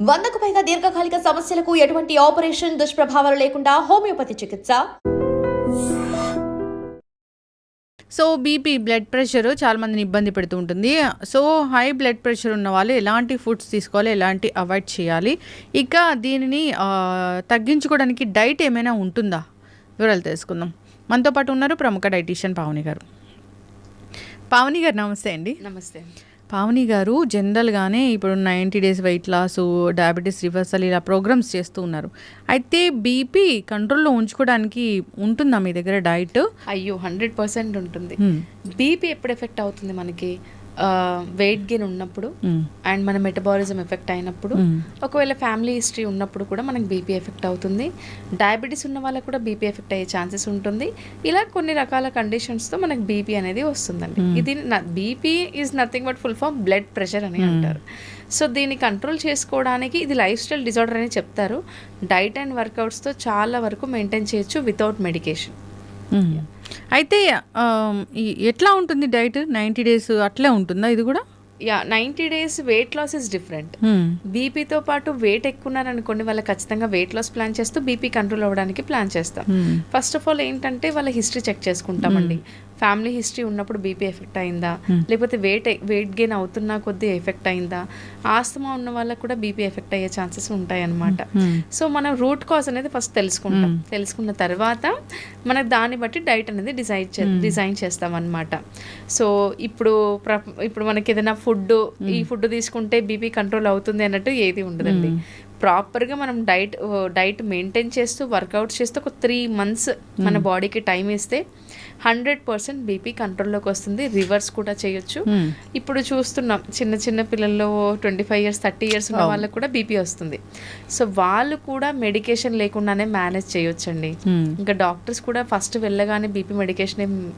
వందకు పైగా దీర్ఘకాలిక సమస్యలకు ఎటువంటి ఆపరేషన్ దుష్ప్రభావాలు లేకుండా హోమియోపతి చికిత్స. సో బీపీ బ్లడ్ ప్రెషర్ చాలా మందిని ఇబ్బంది పెడుతూ ఉంటుంది. సో హై బ్లడ్ ప్రెషర్ ఉన్న వాళ్ళు ఎలాంటి ఫుడ్స్ తీసుకోవాలి ఎలాంటి అవాయిడ్ చేయాలి? ఇక దీనిని తగ్గించుకోవడానికి డైట్ ఏమైనా ఉంటుందా? వివరాలు తెలుసుకుందాం. మనతో పాటు ఉన్నారు ప్రముఖ డైటీషియన్ పావని గారు. పావని గారు నమస్తే అండి. నమస్తే పావని గారు జనరల్గానే ఇప్పుడు ninety days weight loss diabetes reversal ఇలా ప్రోగ్రామ్స్ చేస్తూ ఉన్నారు. అయితే బీపీ కంట్రోల్లో ఉంచుకోవడానికి ఉంటుందా మీ దగ్గర డైట్ అయ్యో హండ్రెడ్ పర్సెంట్ ఉంటుంది. Hmm. బీపీ ఎప్పుడు ఎఫెక్ట్ అవుతుంది మనకి? వెయిట్ గెయిన్ ఉన్నప్పుడు Hmm. అండ్ మన మెటబాలిజం ఎఫెక్ట్ అయినప్పుడు Hmm. ఒకవేళ ఫ్యామిలీ హిస్టరీ ఉన్నప్పుడు కూడా మనకి బీపీ ఎఫెక్ట్ అవుతుంది. డయాబెటీస్ ఉన్న వాళ్ళకి కూడా బీపీ ఎఫెక్ట్ అయ్యే ఛాన్సెస్ ఉంటుంది. ఇలా కొన్ని రకాల కండిషన్స్తో మనకి బీపీ అనేది వస్తుందండి. ఇది BP is nothing but full form blood pressure అని అంటారు. సో దీన్ని కంట్రోల్ చేసుకోవడానికి ఇది లైఫ్ స్టైల్ డిజార్డర్ అని చెప్తారు. డైట్ అండ్ వర్కౌట్స్తో చాలా వరకు మెయింటైన్ చేయొచ్చు వితౌట్ మెడికేషన్. అయితే ఆమ్, ఈ- ఎట్లా ఉంటుంది డైట్? నైంటీ డేస్ అట్లే ఉంటుందా ఇది కూడా? Yeah ninety days weight loss is different. మ్మ్. బీపీతో పాటు వెయిట్ ఎక్కువ వాళ్ళకి ఖచ్చితంగా వెయిట్ లాస్ ప్లాన్ చేస్తూ బీపీ కంట్రోల్ అవ్వడానికి ప్లాన్ చేస్తాం. ఫస్ట్ ఆఫ్ ఆల్ ఏంటంటే వాళ్ళ హిస్టరీ చెక్ చేసుకుంటామండి. ఫ్యామిలీ హిస్టరీ ఉన్నప్పుడు బీపీ ఎఫెక్ట్ అయిందా? లేకపోతే వెయిట్ వెయిట్ గెయిన్ అవుతున్నా కొద్దీ ఎఫెక్ట్ అయిందా? ఆస్తమా ఉన్న వాళ్ళకి కూడా బీపీ ఎఫెక్ట్ అయ్యే ఛాన్సెస్ ఉంటాయి అన్నమాట మ్మ్. సో మనం రూట్ కాజ్ అనేది ఫస్ట్ తెలుసుకుంటాం. తెలుసుకున్న తర్వాత మనకు దాన్ని బట్టి డైట్ అనేది డిజైన్ చే డిజైన్ చేస్తాం అనమాట సో ఇప్పుడు ఇప్పుడు మనకి ఏదైనా ఫుడ్ ఈ ఫుడ్ తీసుకుంటే బీపీ కంట్రోల్ అవుతుంది అన్నట్టు ఏది ఉండదండి. ప్రాపర్గా మనం డైట్ డైట్ మెయింటైన్ చేస్తూ వర్కౌట్స్ చేస్తూ ఒక త్రీ మంత్స్ మన బాడీకి టైం ఇస్తే హండ్రెడ్ పర్సెంట్ బీపీ కంట్రోల్లోకి వస్తుంది. రివర్స్ కూడా చేయొచ్చు. మ్మ్. ఇప్పుడు చూస్తున్నాం చిన్న చిన్న పిల్లల్లో twenty five years thirty years ఉన్న వాళ్ళకి కూడా బీపీ వస్తుంది. సో వాళ్ళు కూడా మెడికేషన్ లేకుండానే మేనేజ్ చేయొచ్చండి. మ్మ్. ఇంకా డాక్టర్స్ కూడా ఫస్ట్ వెళ్ళగానే బీపీ మెడికేషన్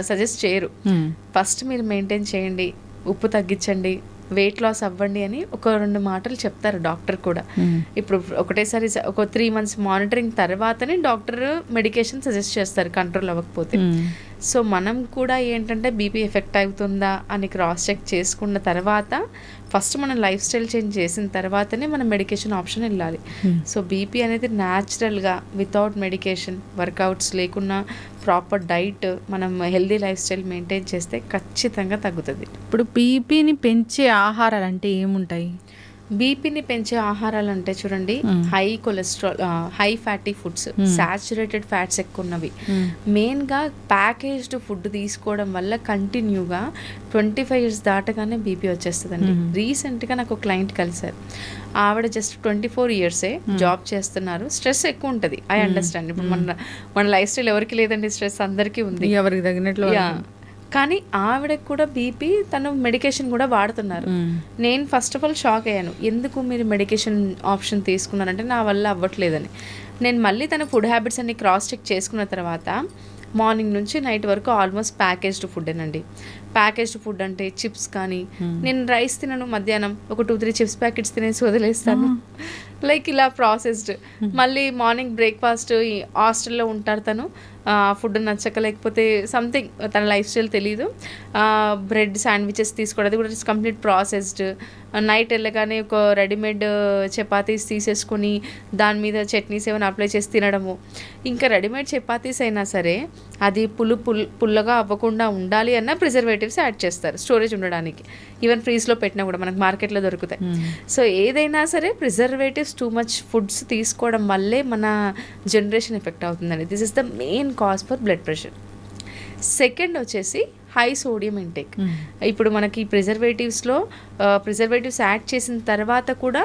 సజెస్ట్ చేయరు. మ్మ్. ఫస్ట్ మీరు మెయింటైన్ చేయండి. ఉప్పు తగ్గించండి. వెయిట్ లాస్ అవ్వండి అని ఒక రెండు మాటలు చెప్తారు డాక్టర్ కూడా మ్మ్. ఇప్పుడు ఒకటేసారి ఒక త్రీ మంత్స్ మానిటరింగ్ తర్వాతనే డాక్టర్ మెడికేషన్ సజెస్ట్ చేస్తారు కంట్రోల్ అవ్వకపోతే మ్మ్. సో మనం కూడా ఏంటంటే బీపీ ఎఫెక్ట్ అవుతుందా అని క్రాస్ చెక్ చేసుకున్న తర్వాత ఫస్ట్ మనం లైఫ్ స్టైల్ చేంజ్ చేసిన తర్వాతనే మనం మెడికేషన్ ఆప్షన్ వెళ్ళాలి. సో బీపీ అనేది న్యాచురల్గా వితౌట్ మెడికేషన్ వర్కౌట్స్ లేకున్నా ప్రాపర్ డైట్ మనం హెల్దీ లైఫ్ స్టైల్ మెయింటైన్ చేస్తే ఖచ్చితంగా తగ్గుతుంది. ఇప్పుడు బీపీని పెంచే ఆహారాలు అంటే ఏముంటాయి? బీపీని పెంచే ఆహారాలు అంటే చూడండి high cholesterol high fatty foods saturated fats ఎక్కువ ఉన్నవి మెయిన్గా ప్యాకేజ్డ్ ఫుడ్ తీసుకోవడం వల్ల కంటిన్యూగా ట్వంటీ ఫైవ్ ఇయర్స్ దాటగానే బీపీ వచ్చేస్తుందండి. రీసెంట్గా నాకు ఒక క్లయింట్ కలిశారు. ఆవిడ జస్ట్ ట్వంటీ ఫోర్ ఇయర్సే జాబ్ చేస్తున్నారు. స్ట్రెస్ ఎక్కువ ఉంటుంది ఐ అండర్స్టాండ్. ఇప్పుడు మన మన లైఫ్ స్టైల్ ఎవరికి లేదండి స్ట్రెస్ అందరికీ ఉంది. ఎవరికి తగినట్లు కానీ ఆవిడకి కూడా బీపీ తను మెడికేషన్ కూడా వాడుతున్నారు. నేను ఫస్ట్ ఆఫ్ ఆల్ షాక్ అయ్యాను. ఎందుకు మీరు మెడికేషన్ ఆప్షన్ తీసుకున్నారంటే నా వల్ల అవ్వట్లేదని. నేను మళ్ళీ తన ఫుడ్ హ్యాబిట్స్ అన్ని క్రాస్ చెక్ చేసుకున్న తర్వాత మార్నింగ్ నుంచి నైట్ వరకు ఆల్మోస్ట్ ప్యాకేజ్డ్ ఫుడ్డేనండి ప్యాకేజ్డ్ ఫుడ్ అంటే చిప్స్ కానీ నేను రైస్ తినను మధ్యాహ్నం. ఒక టూ త్రీ చిప్స్ ప్యాకెట్స్ తినేసి వదిలేస్తాను. లైక్ ఇలా ప్రాసెస్డ్ మళ్ళీ మార్నింగ్ బ్రేక్ఫాస్ట్ హాస్టల్లో ఉంటారు తను. ఫుడ్ నచ్చక లేకపోతే సంథింగ్ తన లైఫ్ స్టైల్ తెలియదు బ్రెడ్ శాండ్విచెస్ తీసుకోవడం అది కూడా కంప్లీట్ ప్రాసెస్డ్ నైట్ వెళ్ళగానే ఒక రెడీమేడ్ చపాతీస్ తీసేసుకొని దాని మీద చట్నీస్ ఏమైనా అప్లై చేసి తినడము. ఇంకా రెడీమేడ్ చపాతీస్ అయినా సరే అది పులు పుల్ పుల్లగా అవ్వకుండా ఉండాలి అన్న ప్రిజర్వేటివ్స్ యాడ్ చేస్తారు స్టోరేజ్ ఉండడానికి. ఈవెన్ ఫ్రీజ్లో పెట్టినా కూడా మనకు మార్కెట్లో దొరుకుతాయి. సో ఏదైనా సరే ప్రిజర్వేటివ్స్ టూ మచ్ ఫుడ్స్ తీసుకోవడం వల్లే మన జనరేషన్ ఎఫెక్ట్ అవుతుందండి. This is the main cause for blood pressure second వచ్చేసి హై సోడియం ఇంటేక్ ఇప్పుడు మనకి ప్రిజర్వేటివ్స్లో ప్రిజర్వేటివ్స్ యాడ్ చేసిన తర్వాత కూడా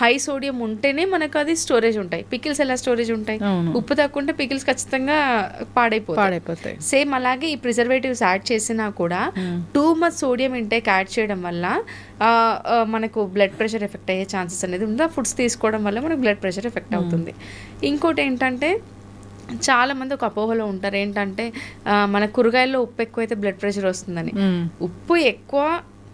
హై సోడియం ఉంటేనే మనకు అది స్టోరేజ్ ఉంటాయి. పికిల్స్ ఎలా స్టోరేజ్ ఉంటాయి. ఉప్పు తక్కువ ఉంటే పికిల్స్ ఖచ్చితంగా పాడైపోతాయి. పాడైపోతాయి. సేమ్ అలాగే ఈ ప్రిజర్వేటివ్స్ యాడ్ చేసినా కూడా too much sodium intake add చేయడం వల్ల మనకు బ్లడ్ ప్రెషర్ ఎఫెక్ట్ అయ్యే ఛాన్సెస్ అనేది ఉంది. ఫుడ్స్ తీసుకోవడం వల్ల మనకు బ్లడ్ ప్రెషర్ ఎఫెక్ట్ అవుతుంది. ఇంకోటి ఏంటంటే చాలా మంది ఒక అపోహలో ఉంటారు. ఏంటంటే ఆ, మన కూరగాయల్లో ఉప్పు ఎక్కువైతే బ్లడ్ ప్రెషర్ వస్తుందని. ఉప్పు ఎక్కువ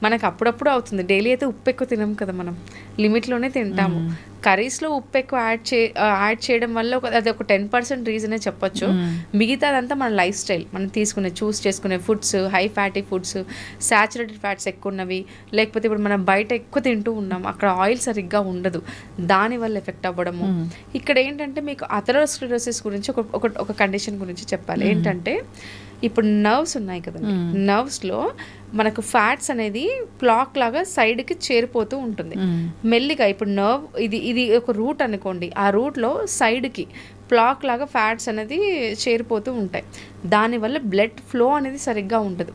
మనకు అప్పుడప్పుడు అవుతుంది. డైలీ అయితే ఉప్పు ఎక్కువ తినం కదా మనం. లిమిట్లోనే తింటాము. కర్రీస్లో ఉప్పు ఎక్కువ యాడ్ చే యాడ్ చేయడం వల్ల ఒక అది ఒక టెన్ పర్సెంట్ రీజనే చెప్పొచ్చు. మిగతాదంతా మన లైఫ్ స్టైల్ మనం తీసుకునే చూస్ చేసుకునే foods high fatty foods saturated fats ఎక్కువ ఉన్నవి లేకపోతే ఇప్పుడు మనం బయట ఎక్కువ తింటూ ఉన్నాం అక్కడ ఆయిల్ సరిగ్గా ఉండదు దానివల్ల ఎఫెక్ట్ అవ్వడము. ఇక్కడ ఏంటంటే మీకు అథరోస్క్లరోసిస్ గురించి ఒక ఒక ఒక కండిషన్ గురించి చెప్పాలి. ఏంటంటే ఇప్పుడు నర్వ్స్ ఉన్నాయి కదండి. నర్వ్స్లో మనకు ఫ్యాట్స్ అనేది ప్లాక్ లాగా సైడ్కి చేరిపోతూ ఉంటుంది. మెల్లిగా ఇప్పుడు నర్వ్ ఇది ఇది ఒక రూట్ అనుకోండి. ఆ రూట్లో సైడ్కి ప్లాక్ లాగా ఫ్యాట్స్ అనేది చేరిపోతూ ఉంటాయి. దానివల్ల బ్లడ్ ఫ్లో అనేది సరిగ్గా ఉండదు.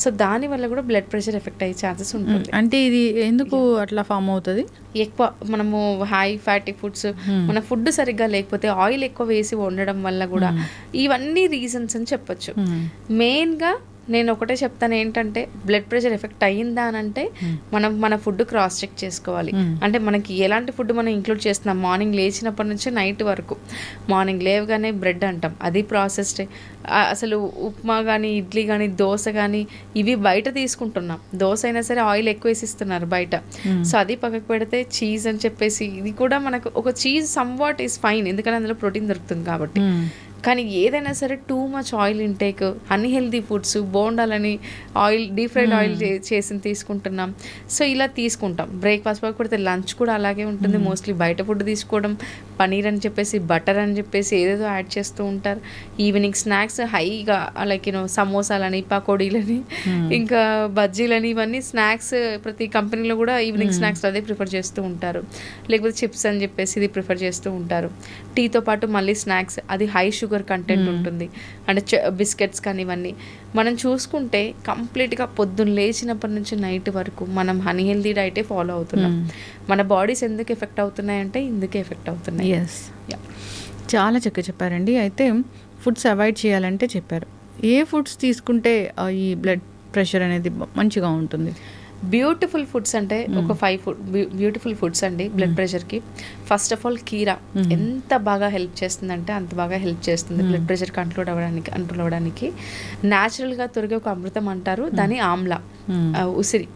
సో దానివల్ల కూడా బ్లడ్ ప్రెషర్ ఎఫెక్ట్ అయ్యే ఛాన్సెస్ ఉంటుంది. అంటే ఇది ఎందుకు అట్లా ఫామ్ అవుతుంది? ఎక్కువ మనము హై ఫ్యాటీ ఫుడ్స్ మన ఫుడ్ సరిగ్గా లేకపోతే ఆయిల్ ఎక్కువ వేసి వండడం వల్ల కూడా ఇవన్నీ రీజన్స్ అని చెప్పొచ్చు. మెయిన్గా నేను ఒకటే చెప్తాను ఏంటంటే బ్లడ్ ప్రెషర్ ఎఫెక్ట్ అయ్యిందా అని అంటే మనం మన ఫుడ్ క్రాస్ చెక్ చేసుకోవాలి. అంటే మనకి ఎలాంటి ఫుడ్ మనం ఇంక్లూడ్ చేస్తున్నాం? మార్నింగ్ లేచినప్పటి నుంచి నైట్ వరకు. మార్నింగ్ లేవగానే బ్రెడ్ అంటాం. అది ప్రాసెస్డ్ అసలు ఉప్మా కానీ ఇడ్లీ కానీ దోశ కానీ ఇవి బయట తీసుకుంటున్నాం. దోశ అయినా సరే ఆయిల్ ఎక్కువ వేసిస్తున్నారు బయట. సో అది పక్కకు పెడితే చీజ్ అని చెప్పేసి ఇది కూడా మనకు ఒక cheese somewhat is fine ఎందుకంటే అందులో ప్రోటీన్ దొరుకుతుంది కాబట్టి. కానీ ఏదైనా సరే too much oil intake unhealthy foods బోండాలని oil deep fried oil చేసి తీసుకుంటున్నాం. సో ఇలా తీసుకుంటాం. బ్రేక్ఫాస్ట్ పెడితే లంచ్ కూడా అలాగే ఉంటుంది. మోస్ట్లీ బయట ఫుడ్ తీసుకోవడం పనీర్ అని చెప్పేసి బటర్ అని చెప్పేసి ఏదేదో యాడ్ చేస్తూ ఉంటారు. ఈవినింగ్ స్నాక్స్ హైగా లైక్ యూనో సమోసాలని పకోడీలని ఇంకా బజ్జీలని ఇవన్నీ స్నాక్స్ ప్రతి కంపెనీలో కూడా ఈవినింగ్ స్నాక్స్ అదే ప్రిఫర్ చేస్తూ ఉంటారు. లేకపోతే చిప్స్ అని చెప్పేసి ఇది ప్రిఫర్ చేస్తూ ఉంటారు. టీతో పాటు మళ్ళీ స్నాక్స్ అది హై షుగర్ కంటెంట్ ఉంటుంది. అంటే బిస్కెట్స్ కానీ ఇవన్నీ మనం చూసుకుంటే కంప్లీట్గా పొద్దున్న లేచినప్పటి నుంచి నైట్ వరకు మనం హనీ హెల్దీ డైటే ఫాలో అవుతున్నాం. మన బాడీస్ ఎందుకు ఎఫెక్ట్ అవుతున్నాయంటే ఇందుకే ఎఫెక్ట్ అవుతున్నాయి. ఎస్ చాలా చక్కగా చెప్పారండి. అయితే ఫుడ్స్ అవాయిడ్ చేయాలంటే చెప్పారు. ఏ ఫుడ్స్ తీసుకుంటే ఈ బ్లడ్ ప్రెషర్ అనేది మంచిగా ఉంటుంది? బ్యూటిఫుల్ ఫుడ్స్ అంటే ఒక ఫైవ్ ఫుడ్ బ్యూటిఫుల్ ఫుడ్స్ అండి బ్లడ్ ప్రెషర్కి ఫస్ట్ ఆఫ్ ఆల్ కీరా. ఎంత బాగా హెల్ప్ చేస్తుందంటే అంత బాగా హెల్ప్ చేస్తుంది బ్లడ్ ప్రెషర్ కంట్రోల్ అవ్వడానికి కంట్రోల్ అవ్వడానికి. న్యాచురల్గా తొరిగే ఒక అమృతం అంటారు దాని ఆమ్లా ఆ, ఉసిరి.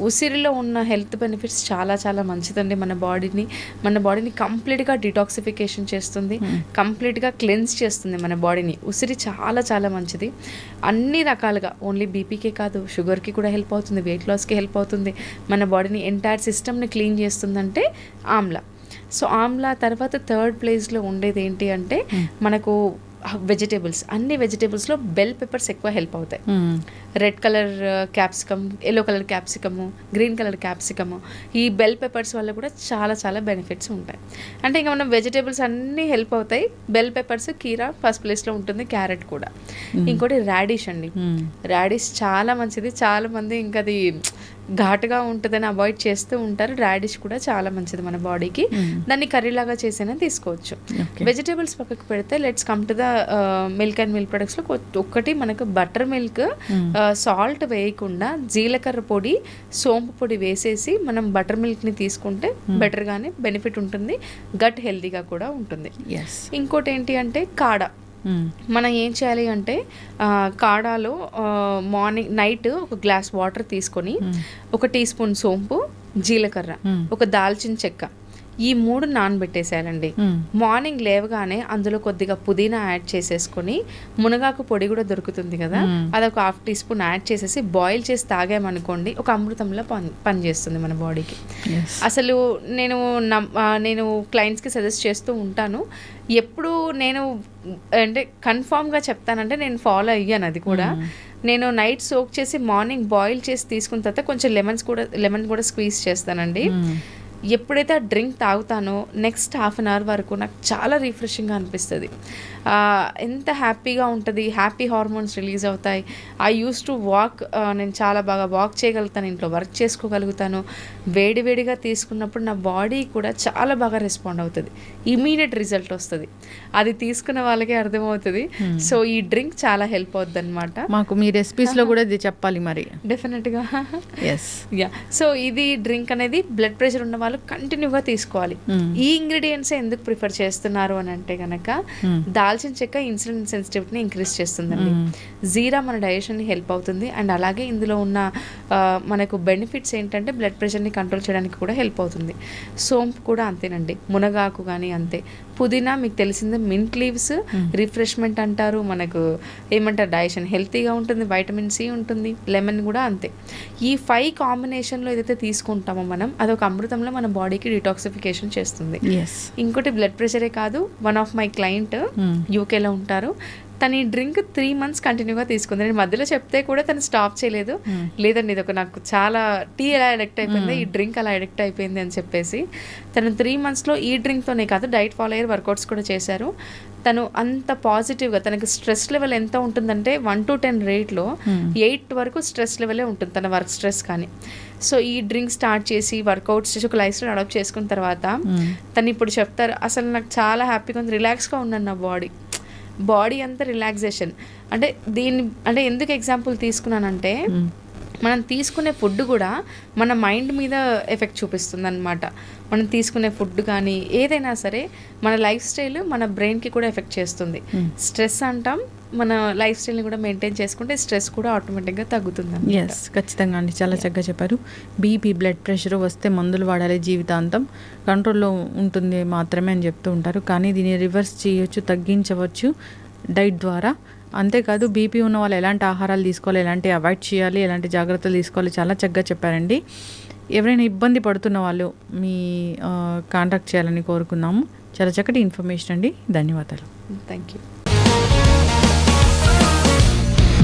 ఉసిరిలో ఉన్న హెల్త్ బెనిఫిట్స్ చాలా చాలా మంచిదండి. మన బాడీని మన బాడీని కంప్లీట్గా డిటాక్సిఫికేషన్ చేస్తుంది. కంప్లీట్గా క్లెన్స్ చేస్తుంది మన బాడీని. ఉసిరి చాలా చాలా మంచిది. అన్ని రకాలుగా ఓన్లీ బీపీకే కాదు షుగర్కి కూడా హెల్ప్ అవుతుంది వెయిట్ లాస్కి హెల్ప్ అవుతుంది. మన బాడీని ఎంటైర్ సిస్టమ్ని క్లీన్ చేస్తుందంటే ఆమ్లా. సో ఆమ్లా తర్వాత థర్డ్ ప్లేస్లో ఉండేది ఏంటి అంటే మనకు వెజిటేబుల్స్ అన్ని వెజిటేబుల్స్లో బెల్ పెప్పర్స్ ఎక్కువ హెల్ప్ అవుతాయి. Red colour capsicum yellow colour capsicum green colour capsicum ఈ బెల్ పెప్పర్స్ వల్ల కూడా చాలా చాలా బెనిఫిట్స్ ఉంటాయి. అంటే ఇంకా మనం వెజిటేబుల్స్ అన్నీ హెల్ప్ అవుతాయి. బెల్ పెప్పర్స్ కీరా ఫస్ట్ ప్లేస్లో ఉంటుంది క్యారెట్ కూడా. ఇంకోటి రాడిష్ అండి. రాడిష్ చాలా మంచిది. చాలా మంది ఇంకా అది ఘాటుగా ఉంటుందని అవాయిడ్ చేస్తూ ఉంటారు. రాడిష్ కూడా చాలా మంచిది మన బాడీకి. దాన్ని కర్రీలాగా చేసైనా తీసుకోవచ్చు. వెజిటేబుల్స్ పక్కకు పెడితే let's come to the milk and milk ప్రొడక్ట్స్లో ఒక్కటి మనకు బటర్ మిల్క్ సాల్ట్ వేయకుండా జీలకర్ర పొడి సోంపు పొడి వేసేసి మనం బటర్ మిల్క్ని తీసుకుంటే బెటర్గానే బెనిఫిట్ ఉంటుంది. గట్ హెల్తీగా కూడా ఉంటుంది. ఇంకోటి ఏంటి అంటే కాడ. మనం ఏం చేయాలి అంటే ఆ, కాడాలో మార్నింగ్ నైట్ ఒక గ్లాస్ వాటర్ తీసుకొని ఒక టీ స్పూన్ సోంపు జీలకర్ర ఒక దాల్చిన చెక్క ఈ మూడు నానబెట్టేసేయాలండి మార్నింగ్ లేవగానే అందులో కొద్దిగా పుదీనా యాడ్ చేసేసుకొని మునగాకు పొడి కూడా దొరుకుతుంది కదా అదొక హాఫ్ టీ స్పూన్ యాడ్ చేసేసి బాయిల్ చేసి తాగామనుకోండి ఒక అమృతంలో పని పనిచేస్తుంది మన బాడీకి. అసలు నేను నేను క్లయింట్స్కి సజెస్ట్ చేస్తూ ఉంటాను. ఎప్పుడు నేను అంటే కన్ఫామ్గా చెప్తానంటే నేను ఫాలో అయ్యాను అది కూడా. నేను నైట్ సోక్ చేసి మార్నింగ్ బాయిల్ చేసి తీసుకున్న తర్వాత కొంచెం లెమన్స్ కూడా లెమన్ కూడా స్క్వీజ్ చేస్తానండి. ఎప్పుడైతే ఆ డ్రింక్ తాగుతానో నెక్స్ట్ హాఫ్ అన్ అవర్ వరకు నాకు చాలా రిఫ్రెషింగ్గా అనిపిస్తుంది. ఎంత హ్యాపీగా ఉంటుంది హ్యాపీ హార్మోన్స్ రిలీజ్ అవుతాయి. ఐ యూస్ టు వాక్ నేను చాలా బాగా వాక్ చేయగలుగుతాను ఇంట్లో వర్క్ చేసుకోగలుగుతాను. వేడివేడిగా తీసుకున్నప్పుడు నా బాడీ కూడా చాలా బాగా రెస్పాండ్ అవుతుంది. ఇమీడియట్ రిజల్ట్ వస్తుంది. అది తీసుకున్న వాళ్ళకే అర్థమవుతుంది. సో ఈ డ్రింక్ చాలా హెల్ప్ అవుతుంది అనమాట మాకు మీ రెసిపీస్లో కూడా ఇది చెప్పాలి మరి. డెఫినెట్గా ఎస్ యా సో ఇది డ్రింక్ అనేది బ్లడ్ ప్రెషర్ ఉన్న వాళ్ళు కంటిన్యూగా తీసుకోవాలి. ఈ ఇంగ్రీడియంట్స్ ఎందుకు ప్రిఫర్ చేస్తున్నారు అని అంటే కనుక దాల్చిన చెక్క ఇన్సులిన్ సెన్సిటివిటీని ఇంక్రీజ్ చేస్తుందండి. జీరా మన డైజెషన్ని హెల్ప్ అవుతుంది. అండ్ అలాగే ఇందులో ఉన్న మనకు బెనిఫిట్స్ ఏంటంటే బ్లడ్ ప్రెషర్ని కంట్రోల్ చేయడానికి కూడా హెల్ప్ అవుతుంది. సోంపు కూడా అంతేనండి. మునగాకు కానీ అంతే. పుదీనా మీకు తెలిసిందే మింట్ లీవ్స్ రిఫ్రెష్మెంట్ అంటారు. మనకు ఏమంటారు డైజెషన్ హెల్తీగా ఉంటుంది వైటమిన్ సి ఉంటుంది లెమన్ కూడా అంతే. ఈ ఫైవ్ కాంబినేషన్లో ఏదైతే తీసుకుంటామో మనం అదొక అమృతంలో మన బాడీకి డిటాక్సిఫికేషన్ చేస్తుంది. ఇంకోటి బ్లడ్ ప్రెషరే కాదు వన్ ఆఫ్ మై క్లయింట్ యూకేలో ఉంటారు. తను ఈ డ్రింక్ త్రీ మంత్స్ కంటిన్యూగా తీసుకుంది. నేను మధ్యలో చెప్తే కూడా తను స్టాప్ చేయలేదు. లేదండి ఇది ఒక నాకు చాలా టీ ఎలా అడిక్ట్ అయిపోయింది ఈ డ్రింక్ అలా అడిక్ట్ అయిపోయింది అని చెప్పేసి. తను త్రీ మంత్స్లో ఈ డ్రింక్తోనే కాదు డైట్ ఫాలో అయ్యారు వర్కౌట్స్ కూడా చేశారు. తను అంత పాజిటివ్గా తనకి స్ట్రెస్ లెవెల్ ఎంత ఉంటుందంటే వన్ టు టెన్ రేట్లో ఎయిట్ వరకు స్ట్రెస్ లెవెలే ఉంటుంది తన వర్క్ స్ట్రెస్ కానీ. సో ఈ డ్రింక్ స్టార్ట్ చేసి వర్కౌట్స్ చేసి ఒక లైఫ్ స్టైల్ అడాప్ట్ చేసుకున్న తర్వాత తను ఇప్పుడు చెప్తారు అసలు నాకు చాలా హ్యాపీగా ఉంది రిలాక్స్గా ఉన్నాను నా బాడీ. బాడీ అంతా రిలాక్సేషన్. అంటే దీన్ని అంటే ఎందుకు ఎగ్జాంపుల్ తీసుకున్నానంటే మనం తీసుకునే ఫుడ్ కూడా మన మైండ్ మీద ఎఫెక్ట్ చూపిస్తుంది అనమాట మనం తీసుకునే ఫుడ్ కానీ ఏదైనా సరే మన లైఫ్ స్టైల్ మన బ్రెయిన్కి కూడా ఎఫెక్ట్ చేస్తుంది. స్ట్రెస్ అంటాం మన లైఫ్ స్టైల్ని కూడా మెయింటైన్ చేసుకుంటే స్ట్రెస్ కూడా ఆటోమేటిక్గా తగ్గుతుంది ఎస్ ఖచ్చితంగా అండి. చాలా చక్కగా చెప్పారు. బీపీ బ్లడ్ ప్రెషర్ వస్తే మందులు వాడాలి జీవితాంతం. కంట్రోల్లో ఉంటుంది మాత్రమే అని చెప్తూ ఉంటారు. కానీ దీన్ని రివర్స్ చేయొచ్చు తగ్గించవచ్చు డైట్ ద్వారా. అంతేకాదు బీపీ ఉన్న వాళ్ళు ఎలాంటి ఆహారాలు తీసుకోవాలి ఎలాంటి అవాయిడ్ చేయాలి ఎలాంటి జాగ్రత్తలు తీసుకోవాలి చాలా చక్కగా చెప్పారండి. ఎవరైనా ఇబ్బంది పడుతున్న వాళ్ళు మీ కాంటాక్ట్ చేయాలని కోరుకున్నాము చాలా చక్కటి ఇన్ఫర్మేషన్ అండి. ధన్యవాదాలు. Thank you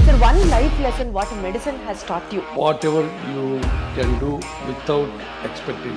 Sir, one life lesson what medicine has taught you. whatever you can do without expecting.